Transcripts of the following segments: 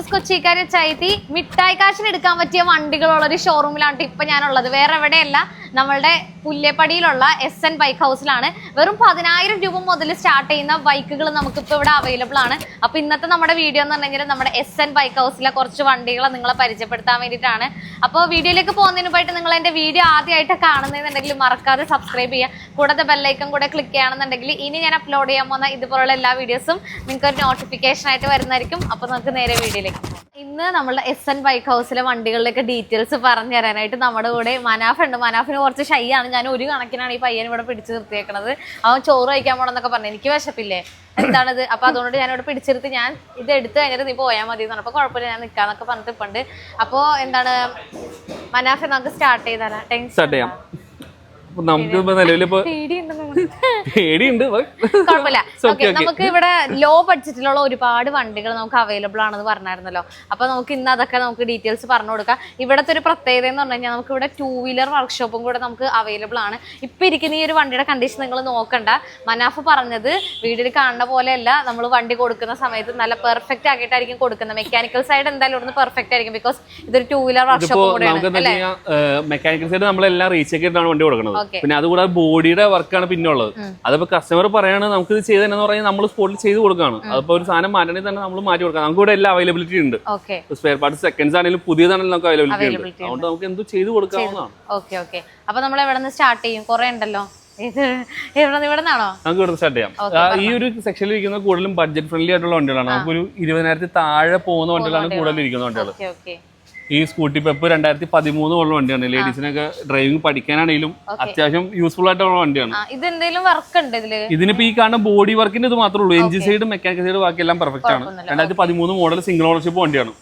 Mrs കൊച്ചിക്കാരി ചൈതി മിഠായി കാശിന് എടുക്കാൻ പറ്റിയ വണ്ടികളുള്ള ഒരു ഷോറൂമിലാണ് ഇപ്പൊ ഞാനുള്ളത്. വേറെ എവിടെയല്ല. നമ്മളുടെ പുല്ലേപ്പടിയിലുള്ള എസ് എൻ ബൈക്ക് ഹൗസിലാണ് വെറും പതിനായിരം രൂപ മുതൽ സ്റ്റാർട്ട് ചെയ്യുന്ന ബൈക്കുകൾ നമുക്കിപ്പോൾ ഇവിടെ അവൈലബിൾ ആണ്. അപ്പൊ ഇന്നത്തെ നമ്മുടെ വീഡിയോ എന്ന് പറഞ്ഞാൽ നമ്മുടെ എസ് എൻ ബൈക്ക് ഹൗസിലെ കുറച്ച് വണ്ടികളെ നിങ്ങളെ പരിചയപ്പെടുത്താൻ വേണ്ടിയിട്ടാണ്. അപ്പോൾ വീഡിയോയിലേക്ക് പോകുന്നതിന് നിങ്ങൾ എന്റെ വീഡിയോ ആദ്യമായിട്ട് കാണുന്നതെന്നുണ്ടെങ്കിൽ മറക്കാതെ സബ്സ്ക്രൈബ് ചെയ്യുക. കൂടാതെ ബെല്ലൈക്കൺ കൂടെ ക്ലിക്ക് ചെയ്യുകയാണെന്നുണ്ടെങ്കിൽ ഇനി ഞാൻ അപ്ലോഡ് ചെയ്യാൻ പോകുന്ന ഇതുപോലുള്ള എല്ലാ വീഡിയോസും നിങ്ങൾക്ക് ഒരു നോട്ടിഫിക്കേഷൻ ആയിട്ട് വരുന്നതായിരിക്കും. അപ്പോൾ നമുക്ക് നേരെ വീഡിയോയിലേക്ക് പോകാം. ഇന്ന് നമ്മളുടെ എസ് എൻ ബൈക്ക് ഹൗസിലെ വണ്ടികളിലൊക്കെ ഡീറ്റെയിൽസ് പറഞ്ഞു തരാനായിട്ട് നമ്മുടെ കൂടെ മനാഫ് ഉണ്ട് മനാഫിന് കുറച്ച് ഷൈ ആണ് ഞാൻ ഒരു കണക്കിനാണ് ഈ പയ്യൻ ഇവിടെ പിടിച്ചു നിർത്തിയേക്കണത്. അവൻ ചോറ് കഴിക്കാൻ പോണെന്നൊക്കെ പറഞ്ഞു. എനിക്ക് വിശപ്പില്ലേ? എന്താണത്? അപ്പൊ അതുകൊണ്ട് ഞാൻ ഇവിടെ പിടിച്ചിരുത്തി. ഞാൻ ഇത് എടുത്തു കഴിഞ്ഞിട്ട് നീ പോയാൽ മതി എന്ന് പറഞ്ഞപ്പോൾ കുഴപ്പമില്ല ഞാൻ നിൽക്കാന്നൊക്കെ പറഞ്ഞിട്ട് ഇപ്പുണ്ട്. അപ്പോൾ എന്താണ്? മനാഫ് നമുക്ക് സ്റ്റാർട്ട് ചെയ്താലാ സ്റ്റാർട്ട് ചെയ്യാം. അപ്പൊ നമുക്ക് നിലവിലിപ്പോ പേടിയുണ്ട് കുഴപ്പമില്ല. നമുക്ക് ഇവിടെ ലോ ബഡ്ജറ്റിലുള്ള ഒരുപാട് വണ്ടികൾ നമുക്ക് അവൈലബിൾ ആണെന്ന് പറഞ്ഞായിരുന്നല്ലോ. അപ്പൊ നമുക്ക് ഇന്ന് അതൊക്കെ നമുക്ക് ഡീറ്റെയിൽസ് പറഞ്ഞു കൊടുക്കാം. ഇവിടത്തെ ഒരു പ്രത്യേകത എന്ന് പറഞ്ഞു കഴിഞ്ഞാൽ നമുക്ക് ഇവിടെ ടൂ വീലർ വർക്ക്ഷോപ്പും കൂടെ നമുക്ക് അവൈലബിൾ ആണ്. ഇപ്പൊ ഇരിക്കുന്ന ഈ ഒരു വണ്ടിയുടെ കണ്ടീഷൻ നിങ്ങൾ നോക്കണ്ട. മനാഫ് പറഞ്ഞത് വീട്ടിൽ കാണുന്ന പോലെയല്ല. നമ്മൾ വണ്ടി കൊടുക്കുന്ന സമയത്ത് നല്ല പെർഫെക്റ്റ് ആക്കിയിട്ടായിരിക്കും കൊടുക്കുന്നത്. മെക്കാനിക്കൽ സൈഡ് എന്തായാലും ഇവിടുന്ന് പെർഫെക്റ്റ് ആയിരിക്കും ബിക്കോസ് ഇതൊരു ടൂ വീലർ വർക്ക്ഷോപ്പ് കൂടെ കൂടെയാണ് മെക്കാനിക്കൽ സൈഡ് നമ്മളെല്ലാം റീച്ച് ആക്കിയിട്ടാണ് വണ്ടി കൊടുക്കുന്നത്. പിന്നെ അതുകൂടാതെ ബോഡിയുടെ വർക്കാണ് പിന്നെ ഉള്ളത് അതിപ്പോ കസ്റ്റമർ പറയാണ് നമുക്ക് ഇത് ചെയ്ത് തന്നെ പറഞ്ഞാൽ നമ്മൾ സ്പോട്ടിൽ ചെയ്ത് കൊടുക്കുകയാണ് അതിപ്പോ ഒരു സാധനം മാറ്റണമെങ്കിൽ തന്നെ നമ്മൾ മാറ്റി കൊടുക്കാം. നമുക്ക് ഇവിടെ എല്ലാ അവൈലബിലിറ്റി ഉണ്ട്. സ്പെയർ പാർട്സ് സെക്കൻഡ്സ് ആണെങ്കിലും പുതിയതാണെങ്കിലും നമുക്ക് അവൈലബിലിറ്റി ഉണ്ട്. അതുകൊണ്ട് നമുക്ക് എന്ത് ചെയ്ത് കൊടുക്കാവുന്നതാണ്. Okay okay. അപ്പൊ നമ്മൾ എവിടെ നിന്ന് സ്റ്റാർട്ട് ചെയ്യും? കുറെ ഉണ്ടല്ലോ. നമുക്ക് ഇവിടെ സ്റ്റാർട്ട് ചെയ്യാം. ഈ ഒരു സെക്ഷനിൽ ഇരിക്കുന്ന കൂടുതലും ബഡ്ജറ്റ് ഫ്രണ്ട്ലി ആയിട്ടുള്ള വണ്ടികളാണ്. നമുക്ക് ഒരു ഇരുപതിനായിരത്തി താഴെ പോകുന്ന വണ്ടികളാണ് കൂടുതലും ഇരിക്കുന്ന വണ്ടികൾ ഈ സ്കൂട്ടി പെപ്പ് രണ്ടായിരത്തി പതിമൂന്ന് ഉള്ള വണ്ടിയാണ്. ലേഡീസിനൊക്കെ ഡ്രൈവിംഗ് പഠിക്കാനാണെങ്കിലും അത്യാവശ്യം യൂസ്ഫുൾ ആയിട്ടുള്ള വണ്ടിയാണ്. ഇതെന്തെങ്കിലും ഇത് എന്തെങ്കിലും വർക്ക് ഉണ്ട് ഇതിൽ? ഇതിനിപ്പോ ഈ കാണുന്ന ബോഡി വർക്കിന്റെ ഇത് മാത്രമേ ഉള്ളൂ. എഞ്ചിൻ സൈഡ് മെക്കാനിക്കൽ സൈഡ് ബാക്കി എല്ലാം പെർഫെക്റ്റ് ആണ്. രണ്ടായിരത്തി പതിമൂന്ന് മോഡൽ സിംഗിൾ ഓണർഷിപ്പ് വണ്ടിയാണ്.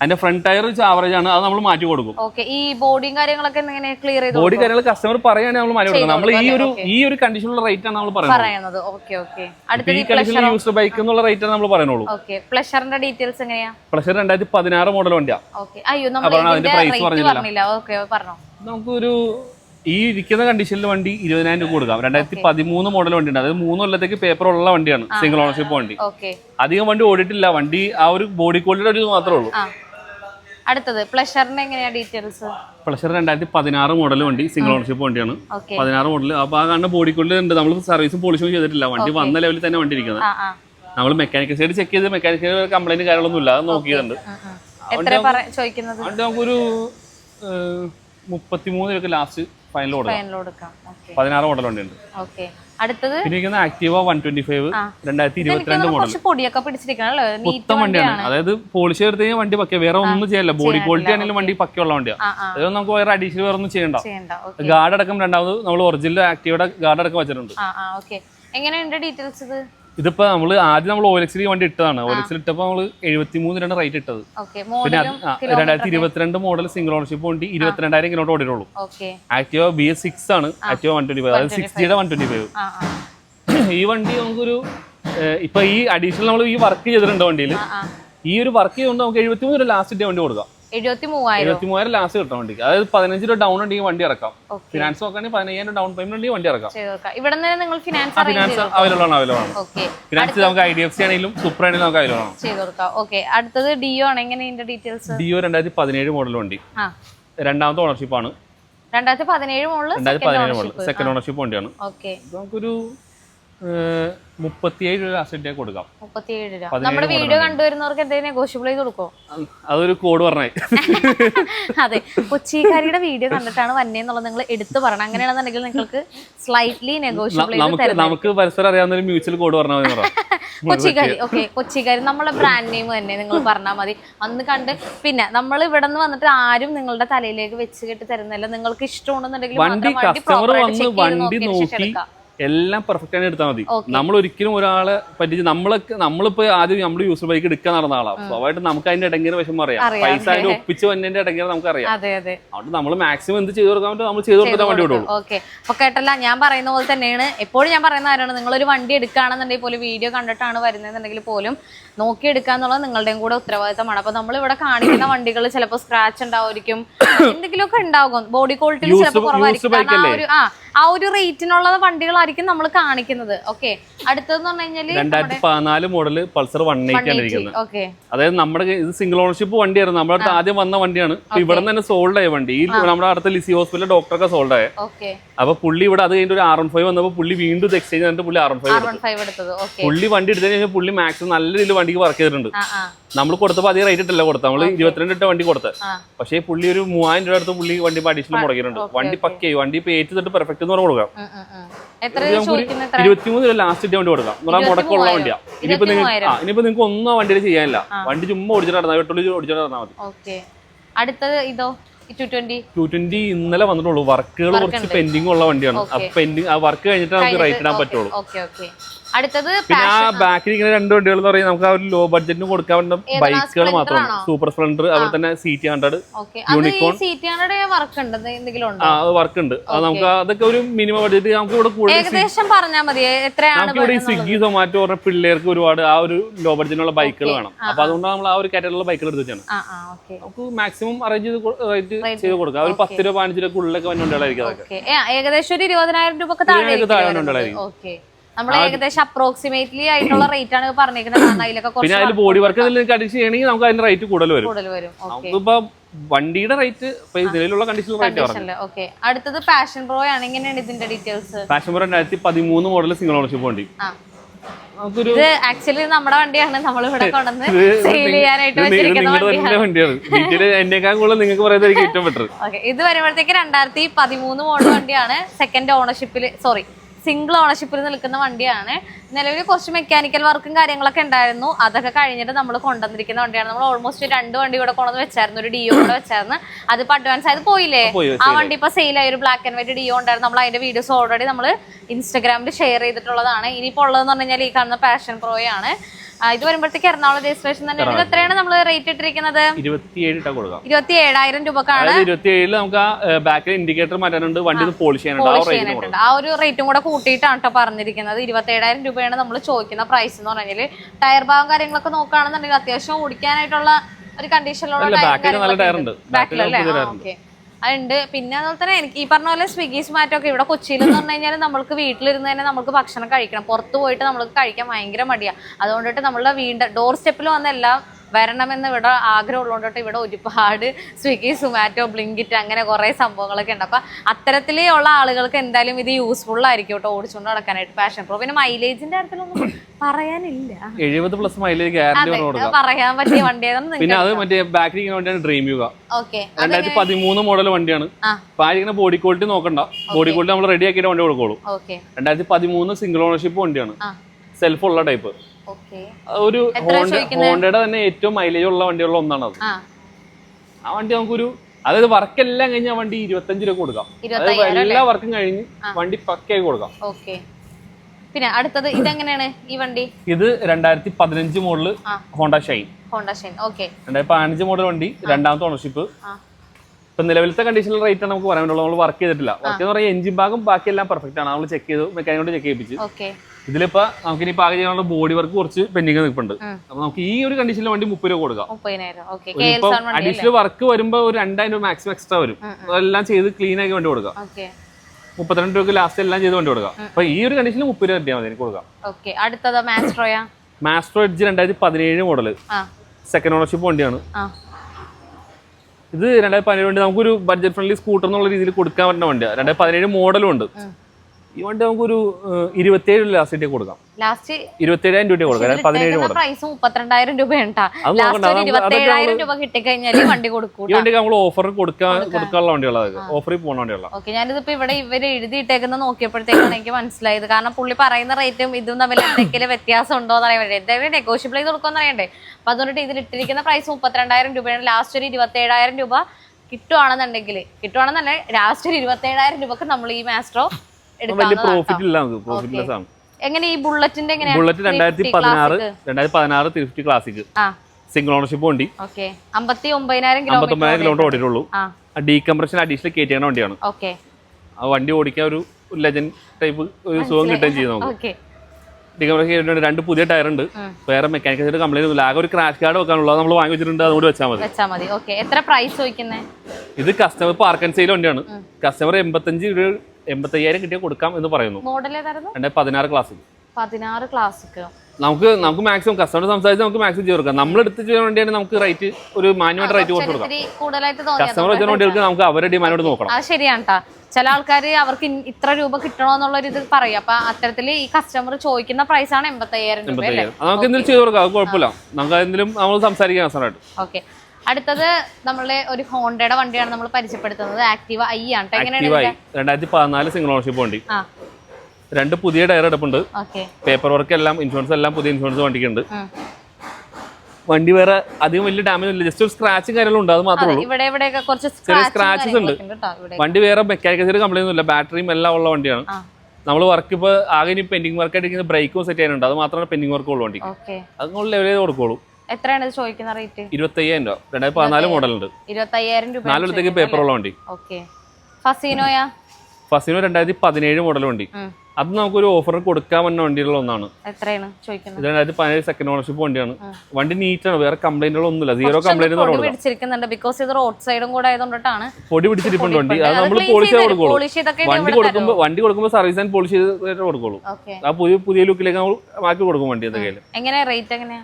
അതിന്റെ ഫ്രണ്ട് ടയർ ആവറേജ് ആണ്. അത് നമ്മൾ മാറ്റി കൊടുക്കും. ഈ ബോഡിയും കാര്യങ്ങളൊക്കെ എങ്ങനെ ക്ലിയർ ചെയ്തു ബോഡി കാര്യങ്ങൾ കസ്റ്റമർ പറയുകയാണെങ്കിൽ നമ്മൾ മാറ്റി കൊടുക്കും. നമ്മൾ ഈ ഒരു ഈ ഒരു കണ്ടീഷനുള്ള റേറ്റ് ആണ് നമ്മൾ പറയുന്നത്. ഓക്കെ ഓക്കെ ഇപ്പൊ അടുത്തത് ഈ കണ്ടീഷനിൽ യൂസ്ഡ് ബൈക്ക് എന്നുള്ള റേറ്റ് ആണ് നമ്മൾ പറയുന്നുള്ളൂ ഓക്കെ പ്ലഷറിന്റെ ഡീറ്റെയിൽസ് എങ്ങനെയാ? പ്ലഷർ രണ്ടായിരത്തി പതിനാറ് മോഡൽ വണ്ടിയാ ഓക്കെ അയ്യോ നമ്മൾ അതിന്റെ price പറഞ്ഞില്ല. ഓക്കെ പറഞ്ഞോ. നമുക്കൊരു ഈ ഇരിക്കുന്ന കണ്ടീഷനിൽ വണ്ടി ഇരുപതിനായിരം രൂപ കൊടുക്കാം. രണ്ടായിരത്തി പതിമൂന്ന് മോഡൽ വണ്ടി ഉണ്ട് അതായത് മൂന്ന് കൊല്ലത്തേക്ക് പേപ്പർ ഉള്ള വണ്ടിയാണ്. സിംഗിൾ ഓണർഷിപ്പ് വണ്ടി. അധികം വണ്ടി ഓടിയിട്ടില്ല. വണ്ടി ആ ഒരു ബോഡി ക്വാളിറ്റിയുടെ ഒരു മാത്രമേ ഉള്ളൂ. അടുത്തത് പ്ലഷറിന്റെ എങ്ങനെയാ ഡീറ്റെയിൽസ് പ്ലഷർ രണ്ടായിരത്തി പതിനാറ് മോഡൽ വണ്ടി സിംഗിൾ ഓണർഷിപ്പ് വണ്ടിയാണ്. പതിനാറ് മോഡൽ അപ്പൊ ആ കാണുന്ന ബോഡിക്കുള്ളിൽ ഉണ്ട്. നമ്മൾ സർവീസും പോളിഷും ചെയ്തിട്ടില്ല. വണ്ടി വന്ന ലെവലിൽ തന്നെ വണ്ടി ഇരിക്കുന്നത്. നമ്മൾ മെക്കാനിക്കൽ സൈഡ് ചെക്ക് ചെയ്ത് മെക്കാനിക്കൽ കംപ്ലൈന്റ് കാര്യങ്ങളൊന്നും ഇല്ല. അത് നോക്കിയിട്ടുണ്ട്. വണ്ടി നമുക്കൊരു മുപ്പത്തിമൂന്ന് ലാസ്റ്റ് ഫൈനൽ കൊടുക്കാം പതിനാറ് മോഡൽ വണ്ടിയുണ്ട് ഓക്കെ അടുത്തത്? പിന്നെ ആക്റ്റീവ വൺ ട്വന്റി ഫൈവ് രണ്ടായിരത്തി ഇരുപത്തിരണ്ട് മോഡൽ പൊടിയൊക്കെ പിടിച്ചിരിക്കണല്ലോ? മൊത്തം വണ്ടിയാണ്. അതായത് പോളിഷ് എടുത്ത് കഴിഞ്ഞാൽ വണ്ടി പക്കെ വേറെ ഒന്നും ചെയ്യല്ല. ബോഡി ക്വാളിറ്റി ആണെങ്കിലും വണ്ടി പക്കയുള്ള വണ്ടിയാണ് അതൊന്നും നമുക്ക് വേറെ അഡീഷണൽ വേറെ ഒന്നും ചെയ്യണ്ട. ഗാർഡ് അടക്കം രണ്ടാമത് നമ്മൾ ഒറിജിനൽ ആക്റ്റീവയുടെ ഗാർഡ് അടക്കം വെച്ചിട്ടുണ്ട്. എങ്ങനെയുണ്ട് ഡീറ്റെയിൽസ് ഇത്? ഇതിപ്പോ നമ്മൾ ആദ്യം നമ്മൾ ഓലക്സിൽ വണ്ടി ഇട്ടതാണ്. ഓലക്സിൽ ഇട്ടപ്പോ നമ്മൾ എഴുപത്തി മൂന്നിനാണ് റേറ്റ് ഇട്ടത്. പിന്നെ രണ്ടായിരത്തി ഇരുപത്തിരണ്ട് മോഡൽ സിംഗിൾ ഓണർഷിപ്പ് വണ്ടി ഇരുപത്തിരണ്ടായിരം kilometre ഓടിയിട്ടുള്ളൂ. Okay. Activa B S six ആണ്. ആക്റ്റീവ വൺ ട്വന്റി ഫൈവ് അതായത് സിക്സ് ജിയുടെ വൺ ട്വന്റി ഫൈവ് ഈ വണ്ടി നമുക്കൊരു ഇപ്പൊ ഈ അഡീഷണൽ നമ്മൾ ഈ വർക്ക് ചെയ്തിട്ടുണ്ട് വണ്ടിയിൽ ഈ ഒരു വർക്ക് ചെയ്തുകൊണ്ട് നമുക്ക് എഴുപത്തി മൂന്ന് ലാസ്റ്റ് ഡേ വണ്ടി കൊടുക്കാം. എഴുപത്തി മൂവായിരം ലാസ്റ്റ് കിട്ടാൻ വണ്ടിക്ക്. അതായത് പതിനഞ്ച് രൂപ ഡൗൺ ഉണ്ടെങ്കിൽ വണ്ടി ഇറക്കാം. ഫിനാൻസ് നോക്കുകയാണെങ്കിൽ പതിനയ്യായിരം ഡൗൺ പേയ്മെന്റ് ഉണ്ടെങ്കിൽ വണ്ടി ഇറക്കാം. ഇവിടെ നിന്ന് നിങ്ങൾ ഫിനാൻസ് ഫിനാൻസ് അവൈലബിൾ ആണ് അവൈലബിൾ ആണ്. ഫിനാൻസ് നമുക്ക് ഐ ഡി എഫ് സി ആണെങ്കിലും സൂപ്പർ ആണെങ്കിലും നമുക്ക് അവൈലബിൾ ആണ്. ചെയ്ത് കൊടുക്കാം. ഓക്കെ അടുത്തത് ഡിയോ ആണ്. എങ്ങനെ ഇതിന്റെ ഡീറ്റെയിൽസ് ഡിഒ രണ്ടായിരത്തി പതിനേഴ് മോഡൽ വണ്ടി രണ്ടാമത്തെ ഓണർഷിപ്പ് ആണ്. രണ്ടായിരത്തി പതിനേഴ് മോഡൽ സെക്കൻഡ് ഓണർഷിപ്പ് വണ്ടിയാണ്. നമുക്കൊരു മുപ്പത്തിയേഴ് രൂപ ലാസ്റ്റ് കൊടുക്കാം. മുപ്പത്തിയേഴ് രൂപ. നമ്മുടെ വീഡിയോ കണ്ടുവരുന്നവർക്ക് എന്തെങ്കിലും നെഗോഷ്യബിൾ ചെയ്ത് കൊടുക്കോ? അതൊരു കോഡ് പറഞ്ഞേ. അതെ. കൊച്ചിക്കാരിയുടെ വീഡിയോ കണ്ടിട്ടാണ് വന്നേന്നുള്ളത് നിങ്ങൾ എടുത്തു പറയണം. അങ്ങനെയാണെന്നുണ്ടെങ്കിൽ നിങ്ങൾക്ക് സ്ലൈറ്റ്ലി നെഗോഷ്യബിൾ ചെയ്ത് നമുക്ക് പരസ്പരം അറിയാവുന്ന ഒരു മ്യൂച്വൽ കോഡ് പറഞ്ഞാൽ കൊച്ചിക്കാരി ഓക്കെ കൊച്ചിക്കാരി നമ്മളെ ബ്രാൻഡ് നെയിം തന്നെ നിങ്ങൾ പറഞ്ഞാൽ മതി. അന്ന് കണ്ട് പിന്നെ നമ്മൾ ഇവിടെ നിന്ന് വന്നിട്ട് ആരും നിങ്ങളുടെ തലയിലേക്ക് വെച്ച് കെട്ടി തരുന്നില്ല. നിങ്ങൾക്ക് ഇഷ്ടമുണ്ടെന്നുണ്ടെങ്കിൽ വണ്ടി നോക്കി. എല്ലാം പെർഫെക്റ്റ് ആയി എടുത്താൽ മതി. നമ്മൾ ഒരിക്കലും ഒരാളെ പറ്റിച്ച് നമ്മളൊക്കെ നമ്മളിപ്പോ ആദ്യം നമ്മൾ യൂസർ ബൈക്ക് എടുക്കാൻ നടന്ന ആളാണ് സ്വാഭാവികമായിട്ട് നമുക്ക് അതിന്റെ ഇടങ്ങേറെ വിഷമം അറിയാം. പൈസ അതിന്റെ ഒപ്പിച്ച് വന്നതിന്റെ ഇടങ്ങേറെ നമുക്ക് അറിയാം. അതെ അതെ. അതുകൊണ്ട് നമ്മൾ മാക്സിമം എന്ത് ചെയ്തു കൊടുക്കാൻ പറ്റും നമ്മൾ ചെയ്തു കൊടുക്കാൻ വണ്ടി വിടുള്ളൂ ഓക്കെ അപ്പൊ കേട്ടല്ല ഞാൻ പറയുന്ന പോലെ തന്നെയാണ്. എപ്പോഴും ഞാൻ പറയുന്ന കാര്യമാണ് നിങ്ങൾ ഒരു വണ്ടി എടുക്കുകയാണെന്നുണ്ടെങ്കിൽ പോലും വീഡിയോ കണ്ടിട്ടാണ് വരുന്നതെന്നുണ്ടെങ്കിൽ പോലും നോക്കിയെടുക്കുക എന്നുള്ളത് നിങ്ങളുടെയും കൂടെ ഉത്തരവാദിത്തമാണ്. അപ്പൊ നമ്മൾ ഇവിടെ കാണിക്കുന്ന വണ്ടികൾ ചിലപ്പോൾ സ്ക്രാച്ച് ഉണ്ടാവുമായിരിക്കും. എന്തെങ്കിലുമൊക്കെ ഉണ്ടാകും. ബോഡി ക്വാളിറ്റിയിൽ ചിലപ്പോൾ കുറവായിരിക്കും. കാരണം ആ ഒരു ആ ആ ഒരു റേറ്റിനുള്ള വണ്ടികളായിരിക്കും നമ്മൾ കാണിക്കുന്നത്. ഓക്കെ അടുത്തതെന്ന് പറഞ്ഞു കഴിഞ്ഞാൽ രണ്ടായിരത്തി പതിനാല് model Pulsar one eighty okay അതായത് നമ്മുടെ ഇത് സിംഗിൾ ഓണർഷിപ്പ് വണ്ടിയായിരുന്നു. നമ്മുടെ അടുത്ത് ആദ്യം വന്ന വണ്ടിയാണ്. ഇവിടെ നിന്ന് തന്നെ സോൾഡ് ആയ വണ്ടി. ഈ നമ്മുടെ അടുത്ത ലിസി ഹോസ്പിറ്റലിലെ ഡോക്ടറൊക്കെ സോൾഡ് ആയ. ഓക്കെ അപ്പൊ പുള്ളി ഇവിടെ അത് കഴിഞ്ഞിട്ട് ഒരു ആർ വൺ ഫൈവ് വന്നപ്പോൾ പുള്ളി വീണ്ടും എക്സ്ചേഞ്ച് പുള്ളി ആർ വൺ ഫൈവ് പുള്ളി വണ്ടി എടുത്തു കഴിഞ്ഞാൽ പുള്ളി മാക്സിമം നല്ല രീതിയിൽ വണ്ടിക്ക് വർക്ക് ചെയ്തിട്ടുണ്ട്. നമ്മൾ കൊടുത്തപ്പോൾ അതേ റേറ്റ് ഇട്ടല്ല കൊടുത്തത്? നമ്മൾ ഇരുപത്തിരണ്ട് ഇട്ട വണ്ടി കൊടുത്തത്. പക്ഷേ പുള്ളി ഒരു മൂവായിരം രൂപ അടുത്ത് പുള്ളി വണ്ടി അഡീഷണൽ മുടക്കിയിട്ടുണ്ട്. വണ്ടി പക്കയായി. വണ്ടി ഇപ്പൊ ഏറ്റ് തൊട്ട് പെർഫെക്റ്റ് എന്ന് പറഞ്ഞ് കൊടുക്കാം. ഇരുപത്തിമൂന്ന് രൂപ ലാസ്റ്റ് ഇട്ട വണ്ടി കൊടുക്കാം. എന്നാൽ മുടക്കമുള്ള വണ്ടിയാ. ഇനിയിപ്പോ നിങ്ങൾക്ക് ഇനിയിപ്പോ നിങ്ങൾക്ക് ഒന്നും ആ വണ്ടിയിൽ ചെയ്യാനില്ല. വണ്ടി ചുമ്മാ ഓടിച്ചിട്ട് നടന്നാൽ വെട്ടുള്ളി ഓടിച്ചിട്ട് നടന്നാൽ മതി. അടുത്തത് ഇതോ? ടു ട്വന്റി ഇന്നലെ വന്നിട്ടുള്ളൂ. വർക്കുകൾ കുറച്ച് പെൻഡിങ് ഉള്ള വണ്ടിയാണ്. പെൻഡിങ് ആ വർക്ക് കഴിഞ്ഞിട്ട് നമുക്ക് റൈറ്റ് ഇടാൻ പറ്റുള്ളൂ. അടുത്തത് പിന്നെ ആ ബാക്കിൽ ഇങ്ങനെ രണ്ട് വണ്ടികൾ എന്ന് പറയുന്നത് നമുക്ക് ആ ഒരു ലോ ബഡ്ജറ്റിന് കൊടുക്കാൻ പറ്റുന്ന ബൈക്കുകൾ മാത്രമാണ് സൂപ്പർ സ്പ്ലെൻഡർ അതുപോലെ തന്നെ സീറ്റി ഹൺഡ്രഡ് യൂണിക്കോൺ അത് സീറ്റാനുടെ വർക്ക് ഉണ്ട്. എന്ത് എന്തെങ്കിലും ആ വർക്ക് ഉണ്ട്. അത് നമുക്ക് അതൊക്കെ ഒരു മിനിമം ബഡ്ജറ്റ് നമുക്ക് ഇവിടെ കൂടുതൽ ഏകദേശം പറഞ്ഞാൽ മതി. എത്രയാണ് ഇവിടെ സ്വിഗ്ഗി സൊമാറ്റോ പറഞ്ഞ പിള്ളേർക്ക് ഒരുപാട് ആ ഒരു ലോ ബഡ്ജറ്റിനുള്ള ബൈക്കുകൾ വേണം. അപ്പൊ അതുകൊണ്ട് നമ്മൾ ആ ഒരു കാറ്റഗറിയിലുള്ള ബൈക്കുകൾ എടുത്ത് വെച്ചാണ് ആ ആ നമുക്ക് മാക്സിമം അറേഞ്ച് ചെയ്ത് റേറ്റ് ചെയ്ത് കൊടുക്കാം. ഒരു പത്ത് രൂപ പതിനഞ്ച് രൂപ ഉള്ളിലൊക്കെ വന്ന വണ്ടികളായിരിക്കും അതൊക്കെ. ഏകദേശം ഒരു ഇരുപതിനായിരം രൂപ താഴെ ഉണ്ടായിരിക്കും. നമ്മൾ ഏകദേശം അപ്രോക്സിമേറ്റ്ലി ആയിട്ടുള്ള റേറ്റ് ആണ് പറഞ്ഞേക്കുന്നത് അതിലൊക്കെ പിന്നെ അതിൽ ബോഡി വർക്ക് അഡീഷൻ ചെയ്യണമെങ്കിൽ നമുക്ക് അതിന്റെ റേറ്റ് കൂടുതൽ വരും. കൂടുതൽ വരും. നമുക്കിപ്പോ വണ്ടിയുടെ റേറ്റ് നിലവിലുള്ള കണ്ടീഷനിൽ റേറ്റ് ഓക്കെ അടുത്തത് പാഷൻ പ്രോ ആണ്. എങ്ങനെയാണ് ഇതിന്റെ ഡീറ്റെയിൽസ് പാഷൻ പ്രോ രണ്ടായിരത്തി പതിമൂന്ന് മോഡൽ സിംഗിൾ ഓണർഷിപ്പ് വണ്ടി ഇത് ആക്ച്വലി നമ്മുടെ വണ്ടിയാണ്. നമ്മൾ ഇവിടെ കൊണ്ടുവന്ന് സെയിൽ ചെയ്യാനായിട്ട് എന്നേക്കാൾ കൂടുതൽ നിങ്ങൾക്ക് പറയുന്നത് ഏറ്റവും ബെറ്റർ ഓക്കെ ഇത് വരുമ്പോഴത്തേക്ക് രണ്ടായിരത്തി പതിമൂന്ന് മോഡൽ വണ്ടിയാണ് സെക്കൻഡ് ഓണർഷിപ്പിൽ സോറി സിംഗിൾ ഓണർഷിപ്പിൽ നിൽക്കുന്ന വണ്ടിയാണ്. നിലവിൽ കുറച്ച് മെക്കാനിക്കൽ വർക്കും കാര്യങ്ങളൊക്കെ ഉണ്ടായിരുന്നു. അതൊക്കെ കഴിഞ്ഞിട്ട് നമ്മൾ കൊണ്ടുവന്നിരിക്കുന്ന വണ്ടിയാണ്. നമ്മൾ ഓൾമോസ്റ്റ് രണ്ട് വണ്ടി കൂടെ കൊണ്ടുവന്ന് വെച്ചായിരുന്നു. ഒരു ഡിയോ കൂടെ വെച്ചായിരുന്നു. അതിപ്പോ അഡ്വാൻസ് ആയത് പോയില്ലേ? ആ വണ്ടി ഇപ്പൊ സെയിൽ ആയ. ഒരു ബ്ലാക്ക് ആൻഡ് വൈറ്റ് ഡിയോ ഉണ്ടായിരുന്നു. നമ്മൾ അതിന്റെ വീഡിയോസ് ഓൾറെഡി നമ്മൾ ഇൻസ്റ്റാഗ്രാമിൽ ഷെയർ ചെയ്തിട്ടുള്ളതാണ്. ഇനിയിപ്പോൾ ഉള്ളതെന്ന് പറഞ്ഞു കഴിഞ്ഞാൽ ഈ കാണുന്ന പാഷൻ പ്രോയാണ് ഇത് വരുമ്പോഴത്തേക്ക് എറണാകുളം രജിസ്ട്രേഷൻ തന്നെ. എത്രയാണ് നമ്മൾ റേറ്റ് ഇട്ടിരിക്കുന്നത്? ഇരുപത്തിയേഴായിരം ഇരുപത്തി ഏഴായിരം രൂപക്കാണ്. ഇരുപത്തിയേഴിൽ നമുക്ക് ആ ബാക്കിൽ ഇൻഡിക്കേറ്റർ മാറ്റാനുണ്ട് വണ്ടി പോളിഷ് ചെയ്യാനുണ്ട്. ആ ഒരു റേറ്റും കൂടെ കൂട്ടിയിട്ടാണ് കേട്ടോ പറഞ്ഞിരിക്കുന്നത്. ഇരുപത്തേഴായിരം രൂപയാണ് നമ്മൾ ചോദിക്കുന്ന പ്രൈസ് എന്ന് പറഞ്ഞാൽ ടയർ ഭാഗം കാര്യങ്ങളൊക്കെ നോക്കുകയാണെന്നുണ്ടെങ്കിൽ അത്യാവശ്യം ഓടിക്കാനായിട്ടുള്ള ഒരു കണ്ടീഷനിലുള്ള അല്ല, അതുണ്ട്. പിന്നെ അതുപോലെ തന്നെ എനിക്ക് ഈ പറഞ്ഞ പോലെ സ്വിഗ്ഗി സ്മാറ്റോ ഒക്കെ ഇവിടെ കൊച്ചിയിൽ എന്ന് പറഞ്ഞു കഴിഞ്ഞാൽ നമുക്ക് വീട്ടിലിരുന്ന് തന്നെ നമുക്ക് ഭക്ഷണം കഴിക്കണം. പുറത്ത് പോയിട്ട് നമ്മൾക്ക് കഴിക്കാൻ ഭയങ്കര മടിയാണ് അതുകൊണ്ടിട്ട് നമ്മളുടെ വീണ്ടും ഡോർ സ്റ്റെപ്പിൽ വന്നെല്ലാം വരണമെന്ന് ഇവിടെ ആഗ്രഹം ഉള്ളതുകൊണ്ടിട്ട് ഇവിടെ ഒരുപാട് സ്വിഗ്ഗി സുമാറ്റോ ബ്ലിങ്കിറ്റ് അങ്ങനെ കുറേ സംഭവങ്ങളൊക്കെ ഉണ്ട്. അപ്പോൾ അത്തരത്തിലുള്ള ആളുകൾക്ക് എന്തായാലും ഇത് യൂസ്ഫുൾ ആയിരിക്കും കേട്ടോ. ഓടിച്ചുകൊണ്ട് നടക്കാനായിട്ട്. പാഷൻ പ്രോ പിന്നെ മൈലേജിന്റെ കാര്യത്തിലൊന്നും പറയാനില്ല. എഴുപത് പ്ലസ് മൈലേജ് ഗ്യാരണ്ടി പറയാൻ പറ്റിയ വണ്ടിയാണെന്ന് പിന്നെ അത് മറ്റേ ബാക്കിൽ വണ്ടിയാണ് ഡ്രീം യുഗ രണ്ടായിരത്തി പതിമൂന്ന് മോഡൽ വണ്ടിയാണ്. അപ്പൊ ആയിരിക്കുന്ന ബോഡി ക്വാളിറ്റി നോക്കണ്ട. ബോഡി ക്വാളിറ്റി നമ്മൾ റെഡി ആക്കിയിട്ട് വണ്ടി കൊടുക്കോളൂ ഓക്കെ. രണ്ടായിരത്തി പതിമൂന്ന് സിംഗിൾ ഓണർഷിപ്പ് വണ്ടിയാണ്. സെൽഫ് ഉള്ള ടൈപ്പ് ഓക്കെ. ഒരു ഹോണ്ട ഹോണ്ടയുടെ തന്നെ ഏറ്റവും മൈലേജ് ഉള്ള വണ്ടിയുള്ള ഒന്നാണ് അത്. ആ. വണ്ടി നമുക്കൊരു അതായത് വർക്ക് എല്ലാം കഴിഞ്ഞ് ആ വണ്ടി ഇരുപത്തഞ്ച് രൂപ കൊടുക്കാം. എല്ലാ വർക്കും കഴിഞ്ഞ് വണ്ടി പക്കയായി കൊടുക്കാം. പിന്നെ അടുത്തത് ഇതെങ്ങനെയാണ് ഈ വണ്ടി? ഇത് രണ്ടായിരത്തി പതിനഞ്ച് model. Honda Shine. Honda Shine. Okay. രണ്ടായിരത്തി പതിനഞ്ച് മോഡൽ വണ്ടി രണ്ടാമത്തെ ഓണർഷിപ്പ്. ഇപ്പൊ നിലവിലത്തെ കണ്ടീഷനിൽ റേറ്റ് ആണ് നമുക്ക് പറയാൻ പറ്റുള്ളൂ. നമ്മൾ വർക്ക് ചെയ്തിട്ടില്ല. വർക്ക് എന്ന് പറയുന്നത് എഞ്ചിൻ ഭാഗം ബാക്കിയെല്ലാം പെർഫെക്റ്റ് ആണ്. നമ്മൾ ചെക്ക് ചെയ്തു മെക്കാനിക്കോട് ചെക്ക് ചെയ്യിപ്പിച്ച്. ഇതിലിപ്പോ നമുക്ക് ഇനി പാകം ചെയ്യാനുള്ള ബോഡി വർക്ക് കുറച്ച് പെൻഡിങ് നിൽപ്പുണ്ട്. അപ്പൊ നമുക്ക് ഈ ഒരു കണ്ടീഷനിൽ വണ്ടി മുപ്പത് രൂപ കൊടുക്കാം. ഇപ്പൊ അഡീഷണൽ വർക്ക് വരുമ്പോ ഒരു രണ്ടായിരം രൂപ മാക്സിമം എക്സ്ട്രാ വരും. അതെല്ലാം ചെയ്ത് ക്ലീൻ ആക്കി വണ്ടി കൊടുക്കാം. മുപ്പത്തിരണ്ട് രൂപക്ക് ലാസ്റ്റ് എല്ലാം ചെയ്ത് വണ്ടി കൊടുക്കാം. അപ്പൊ ഈ ഒരു കണ്ടീഷനിൽ മുപ്പത് രൂപ കിട്ടിയാൽ മതി എനിക്ക് കൊടുക്കാം. ഓക്കെ അടുത്തത് മാസ്ട്രോയാ മാസ്ട്രോ എഡ്ജ് രണ്ടായിരത്തി പതിനേഴ് മോഡൽ സെക്കൻഡ് ഓണർഷിപ്പ് വണ്ടിയാണ്. ഇത് രണ്ടായിരത്തി പതിനേഴ് വണ്ടി നമുക്കൊരു ബഡ്ജറ്റ് ഫ്രണ്ട്ലി സ്കൂട്ടർ എന്നുള്ള രീതിയിൽ കൊടുക്കാൻ പറ്റുന്ന വണ്ടിയാണ് രണ്ടായിരത്തി പതിനേഴ് മോഡലും ഉണ്ട്. ഈ വണ്ടി നമുക്കൊരു ഏഹ്, ഇരുപത്തേഴ് ലാസ്റ്റ് കൊടുക്കാം. ലാസ്റ്റ് ഇരുപത്തേഴായിരം രൂപ കൊടുക്കാം. രണ്ടായിരത്തി പതിനേഴ് പ്രൈസ് മുപ്പത്തിരണ്ടായിരം രൂപ കിട്ടിക്കഴിഞ്ഞാൽ വണ്ടി കൊടുക്കൂട്ട ഈ വണ്ടിക്ക് നമ്മൾ ഓഫർ കൊടുക്കാൻ കൊടുക്കാനുള്ള വണ്ടികളാണ് ഓഫറിൽ പോകുന്ന വണ്ടികളാണ് ഓക്കെ ഞാനിതിപ്പോ ഇവിടെ ഇവർ എഴുതിയിട്ടേക്കുന്ന നോക്കിയപ്പോഴത്തേക്കാണ് എനിക്ക് മനസ്സിലായത്. കാരണം പുള്ളി പറയുന്ന റേറ്റും ഇതും തമ്മിൽ എന്തെങ്കിലും വ്യത്യാസം ഉണ്ടോ എന്ന് അറിയാൻ വേണ്ടി. എന്തെങ്കിലും നെഗോഷ്യബിൾ ചെയ്ത് കൊടുക്കുമെന്ന് അറിയണ്ടേ? അപ്പൊ അതുകൊണ്ട് ഇതിൽ ഇട്ടിരിക്കുന്ന പ്രൈസ് മുപ്പത്തിരണ്ടായിരം രൂപയാണ്. ലാസ്റ്റ് ഒരു ഇരുപത്തേഴായിരം രൂപ കിട്ടുവാണെന്നുണ്ടെങ്കിൽ കിട്ടുവാണെന്നല്ല ലാസ്റ്റ് ഒരു ഇരുപത്തേഴായിരം രൂപക്ക് നമ്മൾ ഈ മാസ്ട്രോ വലിയ പ്രോഫിറ്റ് ഇല്ല നമുക്ക് പ്രോഫിറ്റ് ലെസ് ആണ് എങ്ങനെ ഈ ബുള്ളറ്റിന്റെ എങ്ങനെ ബുള്ളറ്റ് രണ്ടായിരത്തി 350 പതിനാറ് രണ്ടായിരത്തി പതിനാറ് ത്രീ ഫിഫ്റ്റി ക്ലാസിക് ആ. സിംഗിൾ ഓണർഷിപ്പ് വണ്ടി. ഓക്കേ അമ്പത്തി ഒമ്പതിനായിരം കിലോമീറ്റർ ഓടിയിട്ടുള്ളൂ. ആ. ഡീകംപ്രഷൻ അഡീഷണൽ കയറ്റിയാണ് വണ്ടിയാണ്. ഓക്കേ ആ വണ്ടി ഓടിക്കാൻ ഒരു ലെജൻഡ് ടൈപ്പ് ഒരു സുഖം കിട്ടുകയും ചെയ്യും നമുക്ക്. ഡീകംപ്രഷൻ ഡിക്കവറൊക്കെ രണ്ട് പുതിയ ടയർ ഉണ്ട്. വേറെ മെക്കാനിക്കൽ കംപ്ലൈന്റ് ഒന്നുമില്ല. ആകെ ഒരു ക്രാഷ് കാർഡ് വെക്കാനുള്ളത് നമ്മൾ വാങ്ങി വെച്ചിട്ടുണ്ട്. അതുകൊണ്ട് വെച്ചാൽ മതി. വെച്ചാ മതി. ഓക്കേ എത്ര പ്രൈസ് ഇത് കസ്റ്റമർ പാർക്ക് ആൻഡ് സെയിൽ വണ്ടിയാണ്. കസ്റ്റമർ എൺപത്തഞ്ച് ഒരു എൺപത്തയ്യായിരം കിട്ടിയ കൊടുക്കാം എന്ന് പറയുന്നു. മോഡൽ ഏതായിരുന്നു? രണ്ടായിരത്തി പതിനാറ് ക്ലാസ്സിൽ. പതിനാറ് ക്ലാസിക്ക് നമുക്ക് നമുക്ക് മാക്സിമം കസ്റ്റമർ സംസാരിച്ച് നമുക്ക് മാക്സിമം ചെയ്ത് കൊടുക്കാം. നമ്മൾ എടുത്ത് ചെയ്യാൻ വേണ്ടിയാണ് നമുക്ക് റേറ്റ് ഒരു മാന്യമായിട്ട് റേറ്റ് കൊടുത്തു കൊടുക്കാം. കസ്റ്റമർ വെച്ച വേണ്ടി നമുക്ക് അവരുടെ ഡിമാൻഡോട് നോക്കണം. അത് ശരിയാണ് ചില ആൾക്കാർ അവർക്ക് ഇത്ര രൂപ കിട്ടണോ എന്നുള്ളൊരു ഇത് പറയും. അപ്പൊ അത്തരത്തിൽ ഈ കസ്റ്റമർ ചോദിക്കുന്ന പ്രൈസ് ആണ് എൺപത്തയ്യായിരം രൂപ നമുക്ക് എന്തെങ്കിലും ചെയ്ത് കൊടുക്കാം. അത് കുഴപ്പമില്ല. നമുക്ക് എന്തെങ്കിലും നമ്മൾ സംസാരിക്കാം കസ്റ്റമറായിട്ട് ഓക്കെ. അടുത്തത് നമ്മളെ ഒരു ഹോണ്ടയുടെ വണ്ടിയാണ് നമ്മൾ പരിചയപ്പെടുത്തുന്നത്. ആക്റ്റീവ ഐ ആണ് രണ്ടായിരത്തി പതിനാല് സിംഗിൾ ഓണർഷിപ്പ് വണ്ടി. രണ്ട് പുതിയ ടയർ എടുപ്പുണ്ട്. പേപ്പർ വർക്ക് എല്ലാം ഇൻഷുറൻസ് എല്ലാം പുതിയ ഇൻഷുറൻസ് വണ്ടിക്കുണ്ട്. വണ്ടി വേറെ അധികം വലിയ ഡാമേജ് ഇല്ല ജസ്റ്റ് ഒരു സ്ക്രാച്ചും കാര്യങ്ങളും ഉണ്ട്. അത് മാത്രമേ ഉള്ളൂ. ചെറിയ സ്ക്രാച്ചസ് ഉണ്ട്. വണ്ടി വേറെ മെക്കാനിക്കൽ കംപ്ലൈന്റ് ഒന്നുമില്ല. ബാറ്ററിയും എല്ലാം ഉള്ള വണ്ടിയാണ്. നമ്മൾ വർക്ക് ഇപ്പോൾ ആകെ ഇനി പെൻഡിങ് വർക്ക് ആയിട്ട് ബ്രേക്കും സെറ്റ് ചെയ്യാനുണ്ട്. അത് മാത്രമാണ് പെൻഡിങ് വർക്ക് ഉള്ളൂ വണ്ടിക്ക്. അത് ലെവൽ ചെയ്ത് കൊടുക്കുള്ളൂ. എത്രയാണ് ഇത് ചോദിക്കുന്ന റേറ്റ്? ഇരുപത്തയ്യായിരം രൂപ. രണ്ടായിരത്തി പതിനാല് ഉണ്ട് ഇരുപത്തയ്യായിരം രൂപ നാലിടത്തേക്ക് പേപ്പർ ഉള്ള വണ്ടി. ഓക്കെ. ഫസീനോയാ? ഫസീനോ രണ്ടായിരത്തി പതിനേഴ് മോഡൽ വണ്ടി. അത് നമുക്കൊരു ഓഫർ കൊടുക്കാൻ വന്ന വണ്ടിയുള്ള ഒന്നാണ്. എത്രയാണ് ചോദിക്കുന്നത്? ഇത് രണ്ടായിരത്തി പതിനേഴ് സെക്കൻഡ് ഓണർഷിപ്പ് വണ്ടിയാണ്. വണ്ടി നീറ്റ് ആണ്. വേറെ കംപ്ലൈന്റുകൾ ഒന്നുമില്ല സീറോ കംപ്ലൈന്റ് പൊടി പിടിച്ചിരിക്കുന്നുണ്ട്. ബിക്കോസ് ഇത് റോഡ് സൈഡും കൂടെ ആയതുകൊണ്ടാണ് പൊടി പിടിച്ചിരിപ്പുണ്ട് വണ്ടി. അത് നമ്മൾ പോളിഷ് കൊടുക്കുള്ളൂ. വണ്ടി കൊടുക്കുമ്പോൾ വണ്ടി കൊടുക്കുമ്പോൾ സർവീസ് ആൻഡ് പോളിഷ് ചെയ്ത് കൊടുക്കുള്ളൂ. ആ പുതിയ പുതിയ ലുക്കിലേക്ക് നമ്മൾ മാറ്റി കൊടുക്കും വണ്ടി എന്തെങ്കിലും എങ്ങനെയാ? റേറ്റ് എങ്ങനെയാ?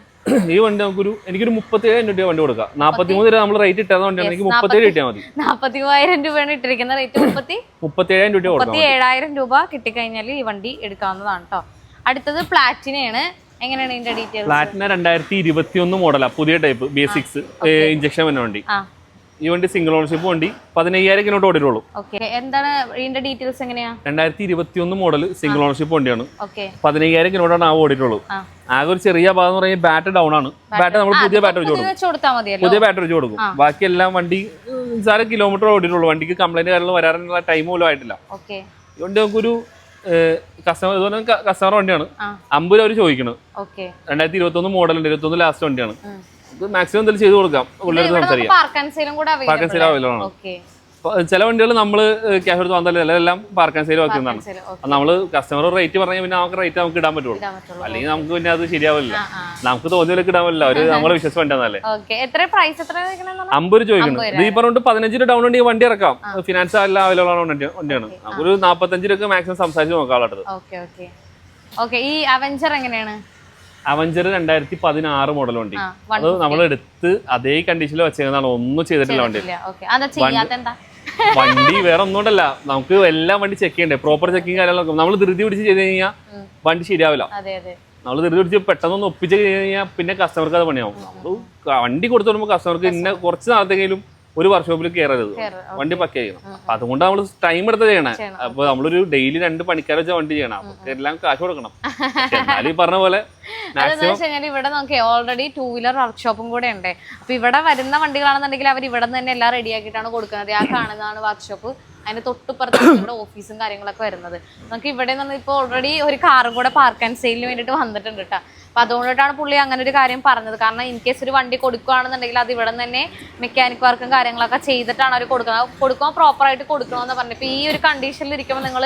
ഈ വണ്ടി നമുക്കൊരു എനിക്കൊരു മുപ്പത്തേഴായിരം രൂപ വണ്ടി കൊടുക്കാം. നാപ്പത്തി മൂന്ന് രൂപ നമ്മൾ റേറ്റ് ഇട്ടാൽ വണ്ടിയാണ് എനിക്ക് മുപ്പത്തേഴ് കിട്ടിയാൽ മതി. നാപ്പത്തി മൂവായിരം രൂപയാണ് ഇട്ടിരിക്കുന്ന റേറ്റ് മുപ്പത്തി മുപ്പത്തേഴായിരം രൂപ മുപ്പത്തി ഏഴായിരം രൂപ കിട്ടിക്കഴിഞ്ഞാൽ ഈ വണ്ടി എടുക്കാവുന്നതാണ് കേട്ടോ അടുത്തത് പ്ലാറ്റിനയാണ് എങ്ങനെയാണ് ഇതിന്റെ ഡീറ്റെയിൽസ് പ്ലാറ്റിന രണ്ടായിരത്തി ഇരുപത്തി ഒന്ന് മോഡലാ പുതിയ ടൈപ്പ് ബേസിക്സ് ഇഞ്ചക്ഷൻ വന്ന വണ്ടി. ഈ വണ്ടി സിംഗിൾ ഓണർഷിപ്പ് വണ്ടി പതിനയ്യായിരം കിലോട്ട് ഓടിയിട്ടുള്ളൂ. എന്താണ് ഇതിന്റെ ഡീറ്റെയിൽസ് എങ്ങനെയാ? രണ്ടായിരത്തി ഇരുപത്തി ഒന്ന് മോഡൽ സിംഗിൾ ഓണർഷിപ്പ് വണ്ടിയാണ് പതിനയ്യായിരം കിലോട്ടാണ് ആ ഓടിയിട്ടുള്ളൂ. ആകെ ഒരു ചെറിയ ഭാഗം എന്ന് പറയുമ്പോൾ ബാറ്ററി ഡൗൺ ആണ്. ബാറ്ററി നമ്മൾ പുതിയ ബാറ്ററി വെച്ച് കൊടുക്കും പുതിയ ബാറ്ററി വെച്ച് കൊടുക്കും. ബാക്കി എല്ലാം വണ്ടി നിസ്സാര കിലോമീറ്റർ ഓടിയിട്ടുള്ളൂ. വണ്ടിക്ക് കംപ്ലൈന്റ് കാര്യങ്ങൾ വരാനുള്ള ടൈം പോലും ആയിട്ടില്ല. ഓക്കെ ഈ വണ്ടി നമുക്കൊരു കസ്റ്റമർ ഇതുപോലെ കസ്റ്റമർ വണ്ടിയാണ്. അമ്പത് രൂപ അവർ ചോദിക്കുന്നത് ഒന്ന് മോഡൽ ഉണ്ട്. മോഡലുണ്ട് ഇരുപത്തൊന്ന് ലാസ്റ്റ് വണ്ടിയാണ് ഇത് മാക്സിമം എന്തെങ്കിലും ചെയ്ത് കൊടുക്കാം. ഉള്ളടുത്ത് സംസാരിക്കാം. പാർക്ക് ആൻഡ് സെയിൽ അവൈലബിൾ ആണ്. ചില വണ്ടികൾ നമ്മൾ ക്യാഷ് എടുത്ത് വന്നാലും എല്ലാം പാർക്ക് ആൻഡ് സെയിൽ വെക്കുന്നതാണ് നമ്മൾ കസ്റ്റമർ റേറ്റ് പറഞ്ഞാൽ പിന്നെ നമുക്ക് റേറ്റ് നമുക്ക് ഇടാൻ പറ്റുള്ളൂ. അല്ലെങ്കിൽ നമുക്ക് പിന്നെ അത് ശരിയാവില്ല. നമുക്ക് തോന്നിയതിലേക്ക് ഇടാൻ പറ്റില്ല. അവർ നമ്മളെ വിശ്വസം ചോദിക്കണെന്നുള്ള അമ്പത് രൂപ ചോദിക്കുന്നു. ഇത് ഈ പറഞ്ഞിട്ട് പതിനഞ്ച് രൂപ ഡൗൺ ഉണ്ടെങ്കിൽ വണ്ടി ഇറക്കാം. ഫിനാൻസ് എല്ലാം അവൈലബിൾ ആണ് വണ്ടി വണ്ടിയാണ്. നമുക്കൊരു നാപ്പത്തഞ്ച് രൂപ മാക്സിമം സംസാരിച്ച് നോക്കാം ഓക്കെ ഈ അവഞ്ചർ എങ്ങനെയാണ്? അവഞ്ചർ രണ്ടായിരത്തി പതിനാറ് മോഡൽ വണ്ടി അത് നമ്മൾ എടുത്ത് അതേ കണ്ടീഷനിൽ വെച്ചേക്കുന്നതാണ്. ഒന്നും ചെയ്തിട്ടില്ല വണ്ടി. വണ്ടി വേറെ ഒന്നുകൊണ്ടല്ല നമുക്ക് എല്ലാം വണ്ടി ചെക്ക് ചെയ്യണ്ടേ? പ്രോപ്പർ ചെക്കിങ് കാര്യങ്ങളൊക്കെ. നമ്മൾ ധൃതി പിടിച്ച് ചെയ്ത് കഴിഞ്ഞാൽ. വണ്ടി ശരിയാവില്ല. നമ്മൾ ധൃതി പിടിച്ച് പെട്ടെന്നൊന്ന് ഒപ്പിച്ച് കഴിഞ്ഞാൽ പിന്നെ കസ്റ്റമർക്ക് അത് പണിയാവും. നമ്മൾ വണ്ടി കൊടുത്തു വരുമ്പോൾ കസ്റ്റമർക്ക് ഇന്ന കുറച്ച് നാളത്തേക്കെങ്കിലും ഒരു വർക്ക്ഷോപ്പിൽ കയറരുത് വണ്ടി പക്ക ചെയ്യണം. അപ്പൊ അതുകൊണ്ട് നമ്മൾ ടൈം എടുത്ത് ചെയ്യണേ. അപ്പൊ നമ്മളൊരു ഡെയിലി രണ്ട് പണിക്കാർ വെച്ചാൽ വണ്ടി ചെയ്യണം. അപ്പൊ എല്ലാം കാശ് കൊടുക്കണം. എന്നാലും ഈ പറഞ്ഞ പോലെ ഇവിടെ നോക്കി ഓൾറെഡി ടൂ വീലർ വർക്ക്ഷോപ്പും കൂടെ ഉണ്ട്. അപ്പൊ ഇവിടെ വരുന്ന വണ്ടികളാണെന്നുണ്ടെങ്കിൽ അവർ ഇവിടെ നിന്ന് തന്നെ എല്ലാം റെഡി ആക്കിയിട്ടാണ് കൊടുക്കുന്നത്. ആ കാണുന്നതാണ് വർക്ക്ഷോപ്പ് അതിന്റെ തൊട്ടുപ്പുറത്ത് നമ്മുടെ ഓഫീസും കാര്യങ്ങളൊക്കെ വരുന്നത്. നമുക്ക് ഇവിടെ നിന്ന് ഇപ്പോൾ ഓൾറെഡി ഒരു കാറും കൂടെ പാർക്ക് ആൻഡ് സെയിലിന് വേണ്ടിയിട്ട് വന്നിട്ടുണ്ട് കേട്ടോ അപ്പൊ അതുകൊണ്ടിട്ടാണ് പുള്ളി അങ്ങനെ ഒരു കാര്യം പറഞ്ഞത്. കാരണം ഇൻ കേസ് ഒരു വണ്ടി കൊടുക്കുകയാണെന്നുണ്ടെങ്കിൽ അത് ഇവിടെ തന്നെ മെക്കാനിക് വർക്കും കാര്യങ്ങളൊക്കെ ചെയ്തിട്ടാണ് അവർ കൊടുക്കുന്നത്. കൊടുക്കുമ്പോൾ പ്രോപ്പർ ആയിട്ട് കൊടുക്കണമെന്ന് പറഞ്ഞു. ഇപ്പൊ ഈ ഒരു കണ്ടീഷനിൽ ഇരിക്കുമ്പോൾ നിങ്ങൾ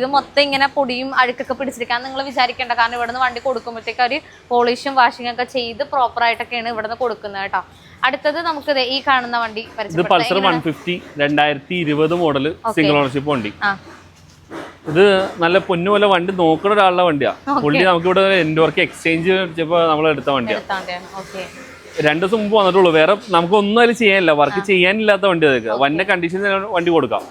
ഇത് മൊത്തം ഇങ്ങനെ പൊടിയും അഴുക്കൊക്കെ പിടിച്ചിരിക്കാൻ നിങ്ങൾ വിചാരിക്കേണ്ട. കാരണം ഇവിടെ നിന്ന് വണ്ടി കൊടുക്കുമ്പോഴത്തേക്ക് അവർ പോളിഷും വാഷിങ്ങൊക്കെ ചെയ്ത് പ്രോപ്പർ ആയിട്ടൊക്കെയാണ് നിന്ന് കൊടുക്കുന്നത് കേട്ടോ അടുത്തത് നമുക്ക് ഈ കാണുന്ന വണ്ടി ഇത് പൾസർ വൺ ഫിഫ്റ്റി രണ്ടായിരത്തി ഇരുപത് മോഡൽ സിംഗിൾ ഓണർഷിപ്പ് വണ്ടി. ഇത് നല്ല പൊന്നു പോലെ വണ്ടി നോക്കുന്ന ഒരാളുടെ വണ്ടിയാ. പുള്ളി നമുക്ക് ഇവിടെ എൻഡോർക്ക് എക്സ്ചേഞ്ച് വെച്ചപ്പോ നമ്മൾ എടുത്ത വണ്ടിയാ. രണ്ടു ദിവസം മുമ്പ് വന്നിട്ടുള്ളൂ. വേറെ നമുക്ക് ഒന്നും അതിൽ ചെയ്യാനില്ല വർക്ക് ചെയ്യാനില്ലാത്ത വണ്ടി അതൊക്കെ വന്ന കണ്ടീഷനിൽ വണ്ടി കൊടുക്കാം.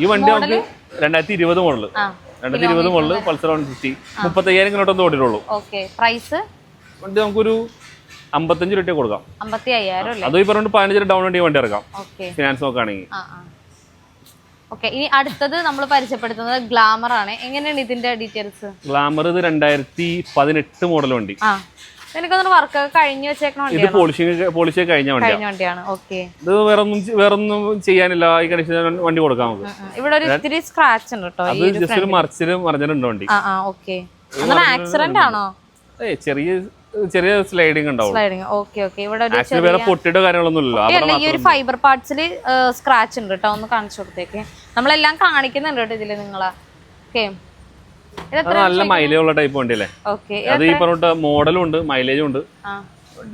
ഈ വണ്ടി നമുക്ക് രണ്ടായിരത്തി ഇരുപത് മോഡൽ രണ്ടായിരത്തി ഇരുപത് മോഡൽ പൾസർ വൺ ഫിഫ്റ്റി മുപ്പത്തയ്യായിരം കിലോട്ടൊന്നും ഓടിയിട്ടുള്ളൂ. പ്രൈസ് വണ്ടി നമുക്കൊരു അമ്പത്തഞ്ച് രൂപ കൊടുക്കാം. അമ്പത്തി അയ്യായിരം അല്ലേ? അതും ഈ പറഞ്ഞിട്ട് പതിനഞ്ച് ഡൗൺ വേണ്ടി വണ്ടി ഇറക്കാം ഫിനാൻസ് നോക്കുകയാണെങ്കിൽ ഓക്കെ ഇനി അടുത്തത് നമ്മൾ പരിചയപ്പെടുത്തുന്നത് ഗ്ലാമർ ആണ്. എങ്ങനെയാണ് ഇതിന്റെ ഡീറ്റെയിൽസ് ഗ്ലാമർ ഇത് രണ്ടായിരത്തി പതിനെട്ട് മോഡൽ വണ്ടി. ആ. എനിക്കൊന്നും വർക്ക് കഴിഞ്ഞു വെച്ചേക്കണ ഇത് പോളിഷ് കഴിഞ്ഞ വണ്ടിയാണ്. ഓക്കെ. ഇത് ചെയ്യാനില്ല. ഈ കണ്ടീഷൻ വണ്ടി കൊടുക്കാം നമുക്ക്. ഇവിടെ ഒരു ഇത്തിരി സ്ക്രാച്ച് ഉണ്ട് കേട്ടോ അത് ജസ്റ്റ് ഒരു മറിച്ചിൽ മറിഞ്ഞിട്ടുണ്ട് വണ്ടി. ഓക്കെ. ആക്സിഡന്റ് ആണോ? ഏ ചെറിയ ചെറിയ സ്ലൈഡിംഗ് ഉണ്ടാവും സ്ലൈഡിംഗ് ഓക്കെ ഓക്കെ ഇവിടെ ഒരു ആക്ച്വലി വേറെ പൊട്ടിയുടെ കാര്യങ്ങളൊന്നും ഈ ഒരു ഫൈബർ പാർട്സിൽ സ്ക്രാച്ച് ഉണ്ട് കേട്ടോ ഒന്ന് കാണിച്ചു കൊടുത്തേക്ക്. നമ്മളെല്ലാം കാണിക്കുന്നുണ്ട് കേട്ടോ ഇതിൽ നിങ്ങളെ. ഓക്കെ നല്ല മൈലേജ് ഉള്ള ടൈപ്പ് വണ്ടിയല്ലേ? അത് ഈ പറഞ്ഞിട്ട് മോഡലും ഉണ്ട് മൈലേജും ഉണ്ട്.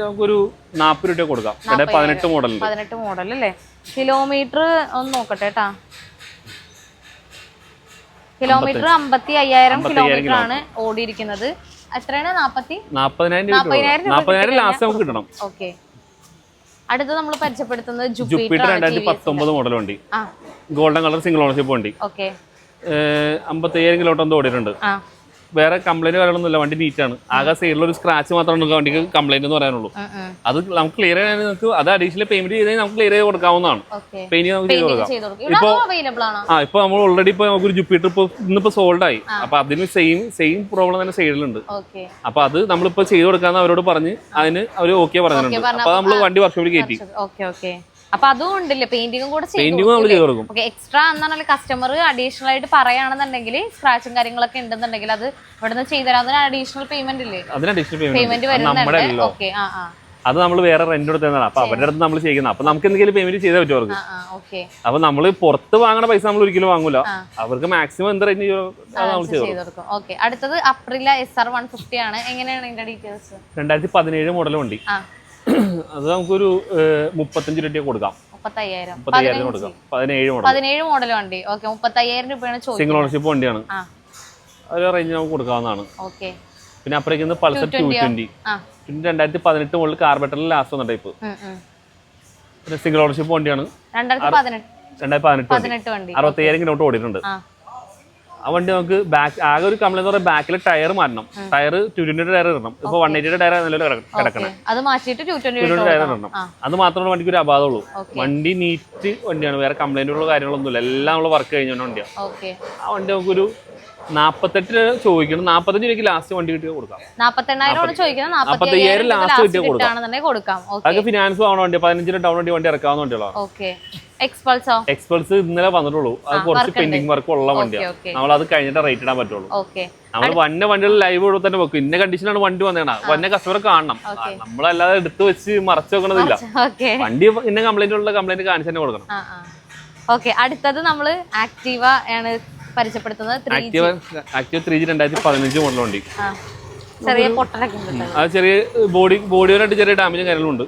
നമുക്കൊരു നാപ്പത് രൂപ കൊടുക്കാം. പതിനെട്ട് മോഡൽ പതിനെട്ട് മോഡൽ അല്ലേ? കിലോമീറ്റർ ഒന്ന് നോക്കട്ടെ കേട്ടാ കിലോമീറ്റർ അമ്പത്തി അയ്യായിരം കിലോമീറ്റർ ആണ് ഓടിയിരിക്കുന്നത്. എത്രയാണ്? നാപ്പത്തി നാൽപ്പതിനായിരം രൂപ നാപ്പതിനായിരം ലാസ്റ്റ് നമുക്ക് കിട്ടണം. ഓക്കെ. അടുത്ത് നമ്മൾ പരിചയപ്പെടുത്തുന്നത് ജുപ്പിറ്റർ രണ്ടായിരത്തി പത്തൊമ്പത് മോഡൽ വണ്ടി ഗോൾഡൻ കളർ സിംഗിൾ ഓണർഷിപ്പ് വണ്ടി. ഓക്കെ. ഏഹ് അമ്പത്തയ്യായിരം കിലോമീറ്റർ ഓടിയിട്ടുണ്ട്. വേറെ കംപ്ലൈന്റ് കാര്യങ്ങളൊന്നുമില്ല. വണ്ടി നീറ്റാണ് ആകെ സൈഡിൽ ഒരു സ്ക്രാച്ച് മാത്രമാണ് ഉള്ളൂ. വണ്ടിക്ക് കംപ്ലൈന്റ് എന്ന് പറയാനുള്ളൂ. അത് നമുക്ക് ക്ലിയർ ചെയ്യാൻ നമുക്ക് അത് അഡീഷണൽ പേയ്മെന്റ് ചെയ്താൽ നമുക്ക് ക്ലിയർ ചെയ്ത് കൊടുക്കാവുന്നതാണ്. പെയിന്റ് നമുക്ക് ചെയ്ത് കൊടുക്കാം. ഇപ്പൊ ആ ഇപ്പൊ നമ്മൾ ഓൾറെഡി ഇപ്പൊ നമുക്ക് ഒരു ജുപ്പിറ്റർ ഇപ്പൊ ഇന്നിപ്പോ സോൾഡ് ആയി. അപ്പൊ അതിന് സെയിം സെയിം പ്രോബ്ലം തന്നെ സൈഡിലുണ്ട് അപ്പൊ അത് നമ്മളിപ്പോ ചെയ്ത് കൊടുക്കാന്ന് അവരോട് പറഞ്ഞ് അതിന് അവർ ഓക്കെ പറഞ്ഞിട്ടുണ്ട്. പറഞ്ഞ- അപ്പൊ നമ്മൾ വണ്ടി വർക്ക്ഷോപ്പിൽ കയറ്റി അപ്പൊ അതും ഉണ്ടല്ലേ? പെയിന്റിങ്ങും കൂടെ ചെയ്യും പെയിന്റിങ് നമ്മൾ ചെയ്ത് കൊടുക്കും ഓക്കെ എക്സ്ട്രാ എന്നാണെങ്കിൽ കസ്റ്റമർ അഡീഷണൽ ആയിട്ട് പറയുകയാണെന്നുണ്ടെങ്കിൽ സ്ക്രാച്ചും കാര്യങ്ങളൊക്കെ ഉണ്ടെന്നുണ്ടെങ്കിൽ അത് ഇവിടുന്ന് നിന്ന് അതിന് അഡീഷണൽ പേയ്മെന്റ് ഇല്ലേ? അതിന് അഡീഷണൽ പേയ്മെന്റ് വരുന്നുണ്ട്. ഓക്കെ ആ ആ. അത് നമ്മൾ വേറെ റെന്റ് കൊടുത്തതാണ്. അപ്പൊ അവരുടെ അടുത്ത് നമ്മൾ ചെയ്യുന്നത് അപ്പൊ നമുക്ക് എന്തെങ്കിലും പേയ്മെന്റ് ചെയ്തേ പറ്റും അവർക്ക്. അപ്പൊ നമ്മൾ പുറത്ത് വാങ്ങണ പൈസ നമ്മൾ ഒരിക്കലും വാങ്ങൂല. അവർക്ക് മാക്സിമം എന്ത് റെന്റ് നമ്മൾ ചെയ്തു അടുത്തത് Aprilia S R one fifty ആണ്. എങ്ങനെയാണ് ഡീറ്റെയിൽസ് രണ്ടായിരത്തി പതിനേഴ് മോഡൽ വണ്ടി. അത് നമുക്കൊരു മുപ്പത്തഞ്ച് രൂപ കൊടുക്കാം. മുപ്പത്തയ്യായിരം. മുപ്പത്തയ്യായിരം കൊടുക്കാം. പതിനേഴ് മോഡൽ പതിനേഴ് മോഡൽ വണ്ടി. ഓക്കെ മുപ്പത്തയ്യായിരം രൂപയാണ് സിംഗിൾ ഓണർഷിപ്പ് വണ്ടിയാണ്. ഒരു റേഞ്ച് നമുക്ക് കൊടുക്കാവുന്നതാണ്. ഓക്കെ. പിന്നെ അപ്പുറേക്ക് പൾസർ ടു ട്വന്റി പിന്നെ രണ്ടായിരത്തി പതിനെട്ട് മുകളിൽ കാർബറ്ററിൽ ലാസ്റ്റ് വന്ന ടൈപ്പ്. പിന്നെ സിംഗിൾ ഓണർഷിപ്പ് വണ്ടിയാണ്. രണ്ടായിരത്തി പതിനെട്ട്. അറുപത്തയ്യായിരം കിലോമീറ്റർ ഓടിയിട്ടുണ്ട്. ആ വണ്ടി നമുക്ക് ബാക്ക് ആകെ ഒരു കംപ്ലൈന്റ് പറഞ്ഞാൽ ബാക്കിലെ ടയർ മാറ്റണം. ടയർ ടു ട്വന്റിയുടെ ടയർ ഇടണം. ഇപ്പൊ വൺ എയ്റ്റിയുടെ ടയർ നല്ല കിടക്കണം. അത് മാറ്റിയിട്ട് ടു ട്വന്റി ടു ടയർ ഇടണം. അത് മാത്രമേ വണ്ടിക്ക് ഒരു അപാധമുള്ളൂ. വണ്ടി നീറ്റ് വണ്ടിയാണ്. വേറെ കംപ്ലൈന്റുള്ള കാര്യങ്ങളൊന്നുമില്ല. എല്ലാം നമ്മൾ വർക്ക് കഴിഞ്ഞ വണ്ടിയാണ് ആ വണ്ടി നമുക്കൊരു നാപ്പത്തെട്ട് ചോദിക്കണം. നാപ്പത്തഞ്ച് രൂപയ്ക്ക് ലാസ്റ്റ് വണ്ടി കിട്ടി കൊടുക്കാം. നാപ്പത്തയ്യായിരം ലാസ്റ്റ് കിട്ടിയ കൊടുക്കാം. അതൊക്കെ ഫിനാൻസ് ആവണ വണ്ടി പതിനഞ്ചിന് ഡൗൺ വണ്ടി വണ്ടി ഇറക്കാവുന്ന വണ്ടികളാണ്. എക്സ്പൾസോ എക്സ്പൾസ് ഇന്നലെ വന്നിട്ടുള്ളൂ. അത് കുറച്ച് പെൻഡിങ് വർക്ക് ഉള്ള വണ്ടിയാണ് നമ്മൾ അത് കഴിഞ്ഞിട്ട് റേറ്റ് ഇടാൻ പറ്റുള്ളൂ. നമ്മൾ വന്ന വണ്ടികൾ ലൈവ് ഇവിടെ തന്നെ വെക്കും. ഇന്ന കണ്ടീഷനാണ് വണ്ടി വന്നേണ വന്ന കസ്റ്റമർ കാണണം. നമ്മളല്ലാതെ എടുത്ത് വെച്ച് മറച്ചു വെക്കണതില്ല. വണ്ടി ഇന്ന കംപ്ലൈന്റ് ഉള്ള കംപ്ലൈന്റ് കാണിച്ചു തന്നെ കൊടുക്കണം. ഓക്കെ അടുത്തത് നമ്മൾ ആക്റ്റീവ ആണ് പരിചയപ്പെടുത്തുന്നത്. ആക്റ്റീവ് ആക്റ്റീവ് ത്രീ ജി രണ്ടായിരത്തി പതിനഞ്ച് മോഡൽ വണ്ടി. ചെറിയ അത് ചെറിയ ബോഡി ബോഡിയോനായിട്ട് ചെറിയ ഡാമേജും കാര്യങ്ങളും ഉണ്ട്.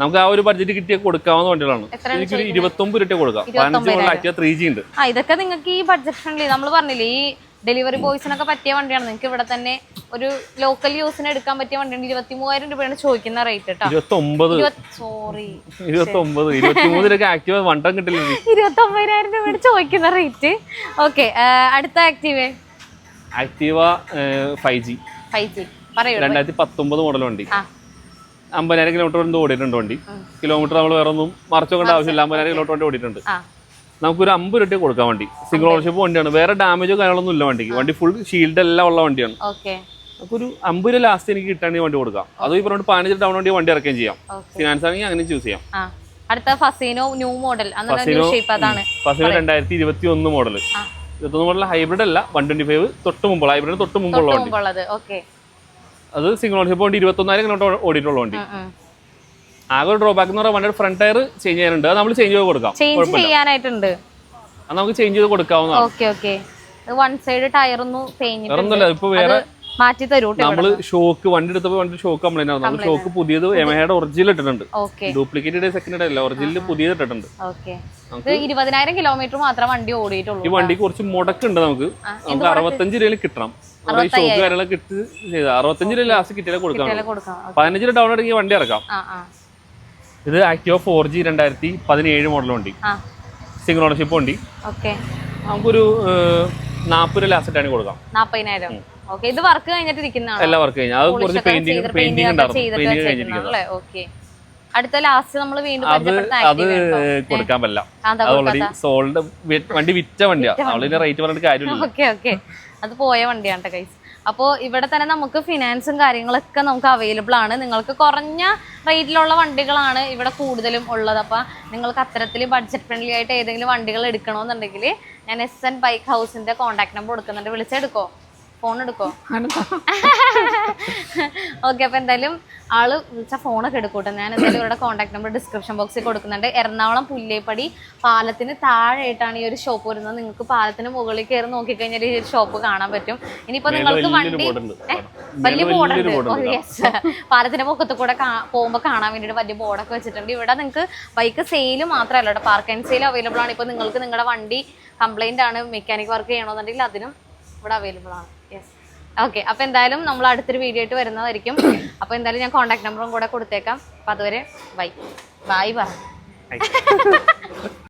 നമുക്ക് ആ ഒരു ബഡ്ജറ്റ് കിട്ടിയ കൊടുക്കാവുന്ന വണ്ടികളാണ്. എനിക്കൊരു ഇരുപത്തൊമ്പത് രൂപ കൊടുക്കാം. പതിനഞ്ച് ആക്റ്റീവ് ത്രീ ജി ഉണ്ട്. ഇതൊക്കെ നിങ്ങൾക്ക് ഈ ബഡ്ജറ്റ് ഫ്രണ്ട്ലി നമ്മൾ പറഞ്ഞില്ലേ ഈ ഡെലിവറി ബോയ്സിനൊക്കെ പറ്റിയ വണ്ടിയാണ്. നിങ്ങൾക്ക് ഇവിടെ തന്നെ ഒരു ലോക്കൽ യൂസിന് എടുക്കാൻ പറ്റിയ വണ്ടിയാണ്. ഇരുപത്തി മൂവായിരം രൂപയാണ് ചോദിക്കുന്ന റേറ്റ് സോറി ആക്റ്റീവ് വണ്ടം കിട്ടില്ല എനിക്ക്. ഇരുപത്തി ഒമ്പതിനായിരം രൂപയാണ് ചോദിക്കുന്ന റേറ്റ് ഓക്കെ അടുത്ത Active Activa five G five G രണ്ടായിരത്തി പത്തൊമ്പത് മോഡൽ വണ്ടി. അമ്പതിനായിരം കിലോമീറ്റർ വരുന്നത് ഓടിയിട്ടുണ്ട് വണ്ടി. കിലോമീറ്റർ നമ്മൾ വേറെ ഒന്നും മറച്ചു ആവശ്യമില്ല. അമ്പതിനായിരം കിലോമീറ്റർ വണ്ടി ഓടിയിട്ടുണ്ട്. നമുക്ക് നമുക്കൊരു അമ്പത് രൂപ കൊടുക്കാൻ വണ്ടി. സിംഗിൾ ഓണർഷിപ്പ് വണ്ടിയാണ്. വേറെ ഡാമേജോ കാര്യങ്ങളൊന്നും ഇല്ല വണ്ടിക്ക്. വണ്ടി ഫുൾ ഷീൽഡ് എല്ലാം ഉള്ള വണ്ടിയാണ്. നമുക്ക് നമുക്കൊരു അമ്പത് രൂപ ലാസ്റ്റ് എനിക്ക് കിട്ടാണെങ്കിൽ വണ്ടി കൊടുക്കാം. അത് ഈ പറഞ്ഞിട്ട് പതിനഞ്ച് ഡൗൺ വണ്ടി വണ്ടി ഇറക്കുകയും ചെയ്യാം. ഫിനാൻസ് ആണെങ്കിൽ അങ്ങനെ ചൂസ് ചെയ്യാം. അടുത്ത ഫസീനോ ന്യൂ മോഡൽ ഫസിനോ രണ്ടായിരത്തി ഇരുപത്തി ഒന്ന് മോഡൽ മോഡൽ ഹൈബ്രിഡ് അല്ല വൺ ട്വന്റി ഫൈവ് തൊട്ട് മുമ്പുള്ള ഹൈബ്രിഡ് തൊട്ട് മുമ്പുള്ള വണ്ടി. അത് സിംഗിൾ ഓണർഷിപ്പ് വണ്ടി ഇരുപത്തൊന്നായിരം കിലോമീറ്റർ ഓടിയിട്ടുള്ള വണ്ടി. ആകെ ഒരു ഡ്രോബാക്ക് എന്ന് പറഞ്ഞാൽ വണ്ടിയുടെ ഫ്രണ്ട് ടയർ ചേഞ്ച് ചെയ്യാനുണ്ട്. അത് നമ്മൾ ചേഞ്ച് ചെയ്ത് കൊടുക്കാം. ചേഞ്ച് ചെയ്യാനായിട്ടുണ്ട്. അത് നമുക്ക് ചേഞ്ച് ചെയ്ത് കൊടുക്കാവുന്നതാണ്. Okay okay one side tyre ഒന്ന് ഒന്നുമില്ല ഇപ്പൊ വേറെ മാറ്റി തരൂട്ടെ നമ്മൾ ഷോക്ക് വണ്ടി എടുത്തപ്പോൾ വണ്ടി ഷോക്ക് കംപ്ലൈന്റ് ആണ് നമ്മൾ ഷോക്ക് പുതിയത് എമഹയുടെ ഒറിജിനൽ ഇട്ടിട്ടുണ്ട്. ഓക്കേ ഡ്യൂപ്ലിക്കേറ്റ് സെക്കൻഡ് അല്ല ഒറിജിനൽ പുതിയത് ഇട്ടിട്ടുണ്ട്. ഇരുപതിനായിരം കിലോമീറ്റർ മാത്രം വണ്ടി ഓടിയിട്ടുള്ളൂ ഈ വണ്ടിക്ക് കുറച്ച് മുടക്കുണ്ട് നമുക്ക്. നമുക്ക് അറുപത്തഞ്ച് രൂപയിൽ കിട്ടണം. ഷോക്ക് കാര്യങ്ങളൊക്കെ ഇട്ട് ചെയ്ത അറുപത്തഞ്ച് രൂപ ലാസ്റ്റ് കിട്ടിയാലേ കൊടുക്കാം. കൊടുക്കാം ഡൗൺ അടങ്ങി വണ്ടി ഇറക്കാം. ഇത് ആക്റ്റീവ ഫോർ ജി രണ്ടായിരത്തി പതിനേഴ് ആ. Single ownership okay. നമുക്കൊരു നാപ്പത് ലാസ്റ്റ് ആണ് കൊടുക്കാം. നാപ്പതിനായിരം. ഇത് വർക്ക് കഴിഞ്ഞിട്ട് ഇരിക്കുന്നതാണ്? എല്ലാ വർക്ക് കഴിഞ്ഞാൽ അത് കുറച്ച് പെയിന്റിംഗ് പെയിന്റിംഗ് ഉണ്ടാവും പെയിന്റിങ് കഴിഞ്ഞിരിക്കുന്നത് ഓക്കെ. അടുത്ത ലാസ്റ്റ് നമ്മൾ വീണ്ടും അത് കൊടുക്കാൻ പറ്റില്ല. അതാ ഓൾറെഡി സോൾഡ് വണ്ടി വിറ്റ വണ്ടിയാ. അവളിന്റെ റേറ്റ് പറഞ്ഞിട്ട് കാര്യമില്ല ഓക്കെ ഓക്കെ. അത് പോയ വണ്ടിയാണ് കേട്ടോ കൈസ് അപ്പോൾ ഇവിടെ തന്നെ നമുക്ക് ഫിനാൻസും കാര്യങ്ങളൊക്കെ നമുക്ക് അവൈലബിൾ ആണ്. നിങ്ങൾക്ക് കുറഞ്ഞ റേറ്റിലുള്ള വണ്ടികളാണ് ഇവിടെ കൂടുതലും ഉള്ളത്. അപ്പോൾ നിങ്ങൾക്ക് അത്തരത്തിൽ ബഡ്ജറ്റ് ഫ്രണ്ട്ലി ആയിട്ട് ഏതെങ്കിലും വണ്ടികൾ എടുക്കണമെന്നുണ്ടെങ്കിൽ ഞാൻ എസ് എൻ ബൈക്ക് ഹൗസിന്റെ കോൺടാക്ട് നമ്പർ കൊടുക്കുന്നുണ്ട്. വിളിച്ചെടുക്കോ? ഫോൺ എടുക്കോ? ഓക്കെ അപ്പോൾ എന്തായാലും ആൾ വിളിച്ചാൽ ഫോണൊക്കെ എടുക്കൂട്ടെ. ഞാൻ എന്തായാലും ഇവരുടെ കോൺടാക്ട് നമ്പർ ഡിസ്ക്രിപ്ഷൻ ബോക്സിൽ കൊടുക്കുന്നുണ്ട്. എറണാകുളം പുല്ലേപ്പടി പാലത്തിന് താഴെയായിട്ടാണ് ഈ ഒരു ഷോപ്പ് വരുന്നത്. നിങ്ങൾക്ക് പാലത്തിന് മുകളിൽ കയറി നോക്കിക്കഴിഞ്ഞാൽ ഈ ഒരു ഷോപ്പ് കാണാൻ പറ്റും. ഇനിയിപ്പോ മേലെ നിങ്ങൾക്ക് വണ്ടി വലിയ ബോർഡ് ബോർഡുണ്ട്. യെസ് പാലത്തിന്റെ പൊക്കത്ത് കൂടെ പോകുമ്പോൾ കാണാൻ വേണ്ടിയിട്ട് വലിയ ബോർഡൊക്കെ വെച്ചിട്ടുണ്ട്. ഇവിടെ നിങ്ങൾക്ക് ബൈക്ക് സെയിൽ മാത്രമല്ല കേട്ടോ. പാർക്ക് ആൻഡ് സെയിൽ അവൈലബിൾ ആണ്. ഇപ്പൊ നിങ്ങൾക്ക് നിങ്ങളുടെ വണ്ടി കംപ്ലൈന്റ് ആണ്. മെക്കാനിക് വർക്ക് ചെയ്യണമെന്നുണ്ടെങ്കിൽ അതിനും ഇവിടെ അവൈലബിൾ ആണ്. ഓക്കെ അപ്പൊ എന്തായാലും നമ്മൾ അടുത്തൊരു വീഡിയോ ആയിട്ട് വരുന്നതായിരിക്കും. അപ്പൊ എന്തായാലും ഞാൻ കോൺടാക്ട് നമ്പറും കൂടെ കൊടുത്തേക്കാം. അപ്പൊ അതുവരെ ബൈ ബൈ പറ.